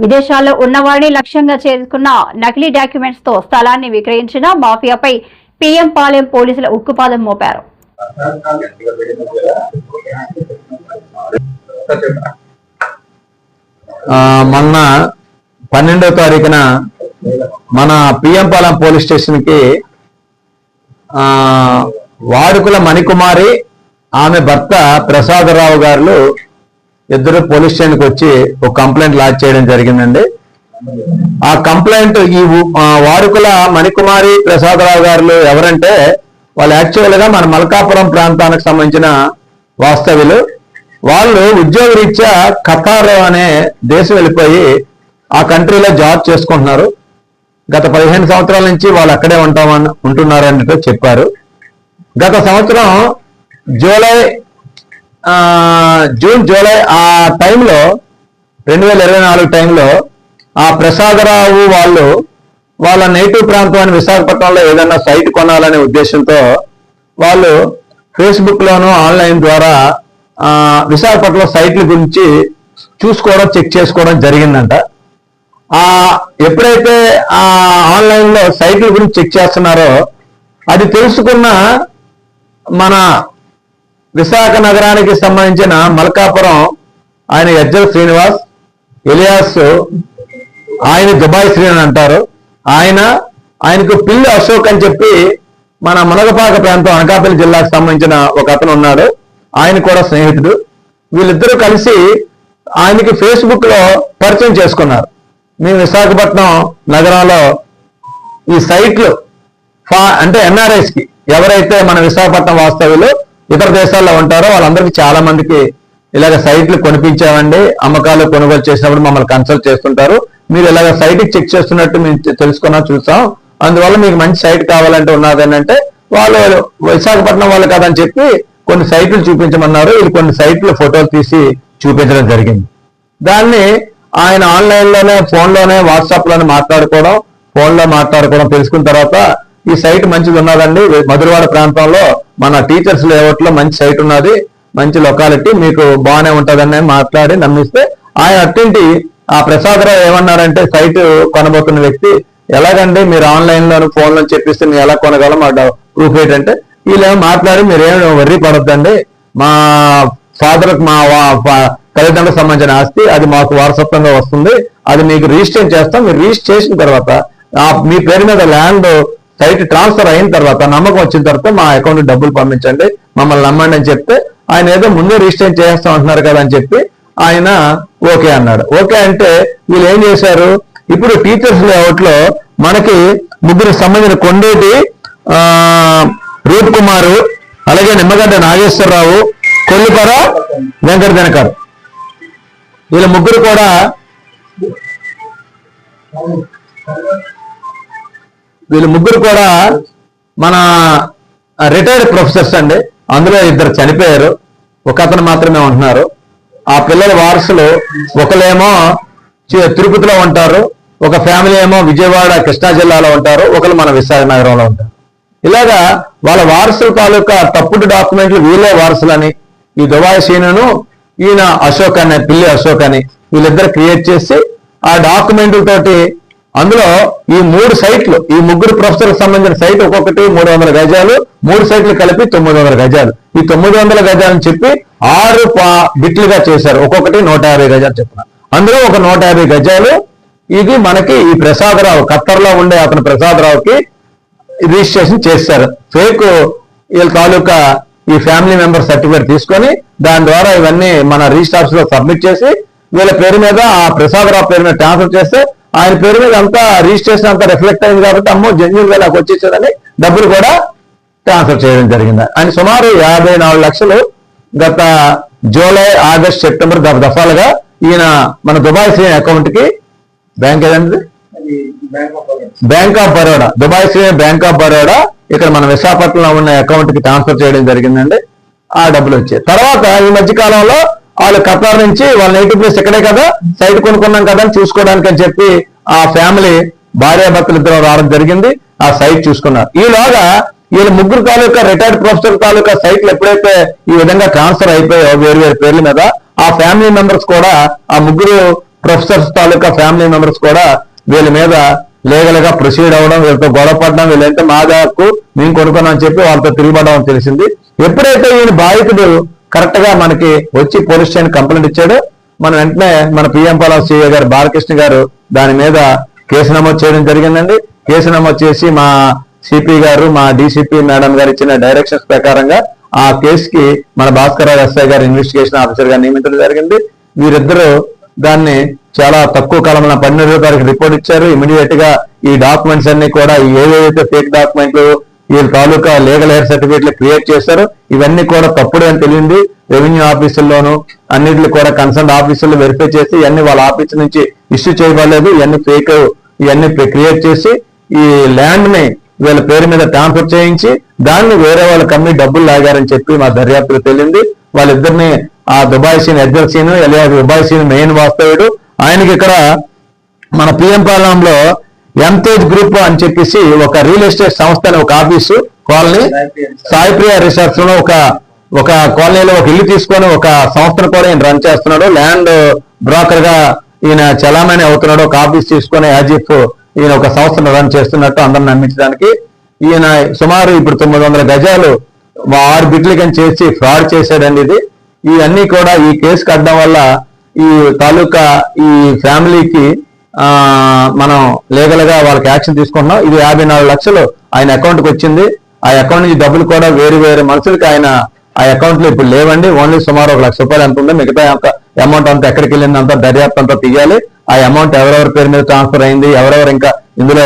విదేశాల్లో ఉన్నవారిని లక్ష్యంగా చేసుకున్న నకిలీ డాక్యుమెంట్స్తో స్థలాన్ని విక్రయించిన మాఫియాపై పీఎం పాలెం పోలీసుల ఉక్కుపాదం మోపారు. ఆ, మొన్న పన్నెండో తారీఖున మన పిఎం పాలెం పోలీస్ స్టేషన్కి ఆ, వాడుకుల మణికుమారి ఆమె భర్త ప్రసాదరావు గారు ఇద్దరు పోలీస్ స్టేషన్కి వచ్చి ఒక కంప్లైంట్ లాంచ్ చేయడం జరిగిందండి. ఆ కంప్లైంట్ ఈ వారుకుల మణికుమారి ప్రసాదరావు గారు ఎవరంటే వాళ్ళు యాక్చువల్గా మన మల్కాపురం ప్రాంతానికి సంబంధించిన వాస్తవ్యులు. వాళ్ళు ఉద్యోగ రీత్యా ఖతార్ అనే దేశం వెళ్ళిపోయి ఆ కంట్రీలో జాబ్ చేసుకుంటున్నారు. గత పదిహేను సంవత్సరాల నుంచి వాళ్ళు అక్కడే ఉంటామని ఉంటున్నారు అన్నట్టు చెప్పారు. గత సంవత్సరం జూలై జూన్ జూలై ఆ టైంలో రెండు వేల ఇరవై నాలుగు టైంలో ఆ ప్రసాదరావు వాళ్ళు వాళ్ళ నేటివ్ ప్రాంతం విశాఖపట్నంలో ఏదైనా సైట్ కొనాలనే ఉద్దేశంతో వాళ్ళు ఫేస్బుక్లోనూ ఆన్లైన్ ద్వారా విశాఖపట్నం సైట్ల గురించి చూసుకోవడం చెక్ చేసుకోవడం జరిగిందంట. ఆ ఎప్పుడైతే ఆ ఆన్లైన్లో సైట్ల గురించి చెక్ చేస్తున్నారో అది తెలుసుకున్న మన విశాఖ నగరానికి సంబంధించిన మల్కాపురం ఆయన యజ్జల శ్రీనివాస్ ఎలియాస్ ఆయన దుబాయ్ శ్రీ అని అంటారు. ఆయన ఆయనకు పిల్లి అశోక్ అని చెప్పి మన మునగపాక ప్రాంతం అనకాపల్లి జిల్లాకు సంబంధించిన ఒక అతను ఉన్నాడు. ఆయన కూడా స్నేహితుడు. వీళ్ళిద్దరూ కలిసి ఆయనకి ఫేస్బుక్లో పరిచయం చేసుకున్నారు. మేము విశాఖపట్నం నగరంలో ఈ సైట్లు అంటే ఎన్ఆర్ఐస్కి ఎవరైతే మన విశాఖపట్నం వాస్తవ్యులు ఇతర దేశాల్లో ఉంటారో వాళ్ళందరికీ చాలా మందికి ఇలాగ సైట్లు కొనిపించామండి. అమ్మకాలు కొనుగోలు చేసినప్పుడు మమ్మల్ని కన్సల్ట్ చేస్తుంటారు. మీరు ఇలాగ సైట్ చెక్ చేస్తున్నట్టు మేము తె- తెలుసుకున్నాం చూసాం. అందువల్ల మీకు మంచి సైట్ కావాలంటే ఉన్నది ఏంటంటే వాళ్ళు విశాఖపట్నం వాళ్ళు కాదని చెప్పి కొన్ని సైట్లు చూపించమన్నారు. ఇది కొన్ని సైట్లు ఫోటోలు తీసి చూపించడం జరిగింది. దాన్ని ఆయన ఆన్లైన్లోనే ఫోన్లోనే వాట్సాప్లోనే మాట్లాడుకోవడం ఫోన్లో మాట్లాడుకోవడం తెలుసుకున్న తర్వాత ఈ సైట్ మంచిది ఉన్నదండి. మధురవాడ ప్రాంతంలో మన టీచర్స్ లేఅవుట్లో మంచి సైట్ ఉన్నది. మంచి లొకాలిటీ. మీకు బాగానే ఉంటదని మాట్లాడి నమ్మిస్తే ఆయన అట్టింటి ఆ ప్రసాదరావు ఏమన్నారంటే సైట్ కొనబోతున్న వ్యక్తి ఎలాగండి? మీరు ఆన్లైన్లో ఫోన్లో చెప్పిస్తే మేము ఎలా కొనగలం? మా ప్రూఫ్ ఏంటంటే వీళ్ళేమో మాట్లాడి మీరేం వర్రీ పడొద్దండి. మా ఫాదర్ మా తల్లిదండ్రులకు సంబంధించిన ఆస్తి అది మాకు వారసత్వంగా వస్తుంది. అది మీకు రిజిస్టర్ చేస్తాం. మీరు రిజిస్టర్ చేసిన తర్వాత మీ పేరు మీద ల్యాండ్ సైట్ ట్రాన్స్ఫర్ అయిన తర్వాత నమ్మకం వచ్చిన తర్వాత మా అకౌంట్ డబ్బులు పంపించండి. మమ్మల్ని నమ్మండి అని చెప్తే ఆయన ఏదో ముందే రిజిస్టర్ చేస్తాం అంటున్నారు కదా అని చెప్పి ఆయన ఓకే అన్నాడు. ఓకే అంటే వీళ్ళు ఏం చేశారు? ఇప్పుడు టీచర్స్ లేఅవుట్లో మనకి ముగ్గురికి సంబంధించిన కొండేటి రూప్ కుమారు అలాగే నిమ్మగడ్డ నాగేశ్వరరావు కొల్లిపర వెంకట దినకర్. వీళ్ళ ముగ్గురు కూడా వీళ్ళు ముగ్గురు కూడా మన రిటైర్డ్ ప్రొఫెసర్స్ అండి. అందులో ఇద్దరు చనిపోయారు. ఒక అతను మాత్రమే ఉంటున్నారు. ఆ పిల్లల వారసులు ఒకలేమో తిరుపతిలో ఉంటారు. ఒక ఫ్యామిలీ ఏమో విజయవాడ కృష్ణా జిల్లాలో ఉంటారు. ఒకరు మన విశాఖనగరంలో ఉంటారు. ఇలాగా వాళ్ళ వారసుల తాలూకా తప్పుడు డాక్యుమెంట్లు వీళ్ళే వారసులని ఈ దుబాయ్ ఈయన అశోక్ అనే పిల్లి అశోక్ అని వీళ్ళిద్దరు క్రియేట్ చేసి ఆ డాక్యుమెంట్లతోటి అందులో ఈ మూడు సైట్లు ఈ ముగ్గురు ప్రొఫెసర్కి సంబంధించిన సైట్ ఒక్కొక్కటి మూడు వందల గజాలు మూడు సైట్లు కలిపి తొమ్మిది వందల గజాలు. ఈ తొమ్మిది వందల గజాలని చెప్పి ఆరు పా- బిట్లుగా చేశారు. ఒక్కొక్కటి నూట యాభై గజాలు చెప్పిన. అందులో ఒక నూట యాభై గజాలు. ఇది మనకి ఈ ప్రసాదరావు ఖత్తర్లో ఉండే అతను ప్రసాదరావుకి రిజిస్ట్రేషన్ చేశారు. ఫేక్ వీళ్ళ తాలూకా ఈ ఫ్యామిలీ మెంబర్ సర్టిఫికేట్ తీసుకొని దాని ద్వారా ఇవన్నీ మన రిజిస్టార్స్లో సబ్మిట్ చేసి వీళ్ళ పేరు మీద ఆ ప్రసాదరావు పేరు మీద ట్రాన్స్ఫర్ చేస్తే ఆయన పేరు మీద అంతా రిజిస్ట్రేషన్ అంతా రిఫ్లెక్ట్ అయింది కాబట్టి అమ్మో గా నాకు వచ్చేసేదని డబ్బులు కూడా ట్రాన్స్ఫర్ చేయడం జరిగింది. ఆయన సుమారు యాభై నాలుగు లక్షలు గత జూలై ఆగస్ట్ సెప్టెంబర్ దఫ దఫాలుగా ఈయన మన దుబాయ్ శ్రీ అకౌంట్కి బ్యాంక్ ఏదండి? Bank of Baroda. Dubai Sri bank of Baroda ఇక్కడ మన విశాఖపట్నంలో ఉన్న అకౌంట్కి ట్రాన్స్ఫర్ చేయడం జరిగిందండి. ఆ డబ్బులు వచ్చాయి. తర్వాత ఈ మధ్య కాలంలో వాళ్ళు ఖతార్ నుంచి వాళ్ళ నేటివ్ ప్లేస్ ఇక్కడే కదా సైట్ కొనుక్కున్నాం కదా అని చూసుకోవడానికి అని చెప్పి ఆ ఫ్యామిలీ భార్యాభర్తలు ఇద్దరు రావడం జరిగింది. ఆ సైట్ చూసుకున్నారు. ఈలోగా వీళ్ళ ముగ్గురు తాలూకా రిటైర్డ్ ప్రొఫెసర్ తాలూకా సైట్లు ఎప్పుడైతే ఈ విధంగా ట్రాన్స్ఫర్ అయిపోయాయో వేరు వేరు పేర్ల మీద ఆ ఫ్యామిలీ మెంబర్స్ కూడా ఆ ముగ్గురు ప్రొఫెసర్స్ తాలూకా ఫ్యామిలీ మెంబర్స్ కూడా వీళ్ళ మీద లీగల్గా ప్రొసీడ్ అవ్వడం వీళ్ళతో గొడవ పడడం వీళ్ళంటే మా దాకు మేము కొనుక్కున్నాం అని చెప్పి వాళ్ళతో తిరిగిపడడం తెలిసింది. ఎప్పుడైతే ఈయన బాధితుడు కరెక్ట్గా మనకి వచ్చి పోలీస్ స్టేషన్ కంప్లైంట్ ఇచ్చాడు. మనం వెంటనే మన పిఎం పాలన సిఏ గారు బాలకృష్ణ గారు దాని మీద కేసు నమోదు చేయడం జరిగిందండి. కేసు నమోదు చేసి మా సిపి గారు మా డీసీపీ మేడం గారు ఇచ్చిన డైరెక్షన్స్ ప్రకారంగా ఆ కేసుకి మన భాస్కర్ ఎస్ఐ గారు ఇన్వెస్టిగేషన్ ఆఫీసర్ గారు నియమించడం జరిగింది. వీరిద్దరూ దాన్ని చాలా తక్కువ కాలంలో పన్నెండో తారీఖు రిపోర్ట్ ఇచ్చారు. ఇమీడియట్గా ఈ డాక్యుమెంట్స్ అన్ని కూడా ఏవేవైతే ఫేక్ డాక్యుమెంట్లు వీళ్ళ తాలూకా లీగల్ హెయిర్ సర్టిఫికేట్లు క్రియేట్ చేశారు. ఇవన్నీ కూడా తప్పుడు అని తెలియంది. రెవెన్యూ ఆఫీసుల్లోనూ అన్నిటిని కూడా కన్సర్న్ ఆఫీసులు వెరిఫై చేసి ఇవన్నీ వాళ్ళ ఆఫీస్ నుంచి ఇష్యూ చేయబడలేదు. ఇవన్నీ ఫేక్ ఇవన్నీ క్రియేట్ చేసి ఈ ల్యాండ్ని వీళ్ళ పేరు మీద ట్రాన్స్ఫర్ చేయించి దాన్ని వేరే వాళ్ళ కమ్మి డబ్బులు లాగారని చెప్పి మా దర్యాప్తులు తెలియంది. వాళ్ళిద్దరిని ఆ దుబాయ్ సీన్ ఎద్దర్ సీన్ ఎలియా దుబాయ్ సీన్ మెయిన్ వాస్తవుడు ఆయనకి ఇక్కడ మన పిఎం పాలనలో ఎంతేజ్ గ్రూప్ అని చెప్పేసి ఒక రియల్ ఎస్టేట్ సంస్థ అని ఒక ఆఫీసు కాలనీ సాయిప్రియ రిసార్ట్స్లో ఒక ఒక కాలనీలో ఒక ఇల్లు తీసుకొని ఒక సంస్థను కూడా ఈయన రన్ చేస్తున్నాడు. ల్యాండ్ బ్రోకర్గా ఈయన చలామణి అవుతున్నాడు. ఒక ఆఫీస్ తీసుకొని యాజిఫ్ ఈయన ఒక సంస్థను రన్ చేస్తున్నట్టు అందరిని నమ్మించడానికి ఈయన సుమారు ఇప్పుడు తొమ్మిది వందల గజాలు ఆరు బిడ్లకని చేసి ఫ్రాడ్ చేశాడండి ఇది. ఇవన్నీ కూడా ఈ కేసు కట్టడం వల్ల ఈ తాలూకా ఈ ఫ్యామిలీకి మనం లీగల్గా వాళ్ళకి యాక్షన్ తీసుకుంటున్నాం. ఇది యాభై నాలుగు లక్షలు ఆయన అకౌంట్కి వచ్చింది. ఆ అకౌంట్ నుంచి డబ్బులు కూడా వేరు వేరు మనుషులకి ఆయన ఆ అకౌంట్లో ఇప్పుడు లేవండి. ఓన్లీ సుమారు ఒక లక్ష రూపాయలు ఎంత ఉందో మిగతా అమౌంట్ అంతా ఎక్కడికి వెళ్ళిందంతా దర్యాప్తు అంతా తీయాలి. ఆ అమౌంట్ ఎవరెవరి పేరు మీద ట్రాన్స్ఫర్ అయింది ఎవరెవరు ఇంకా ఇందులో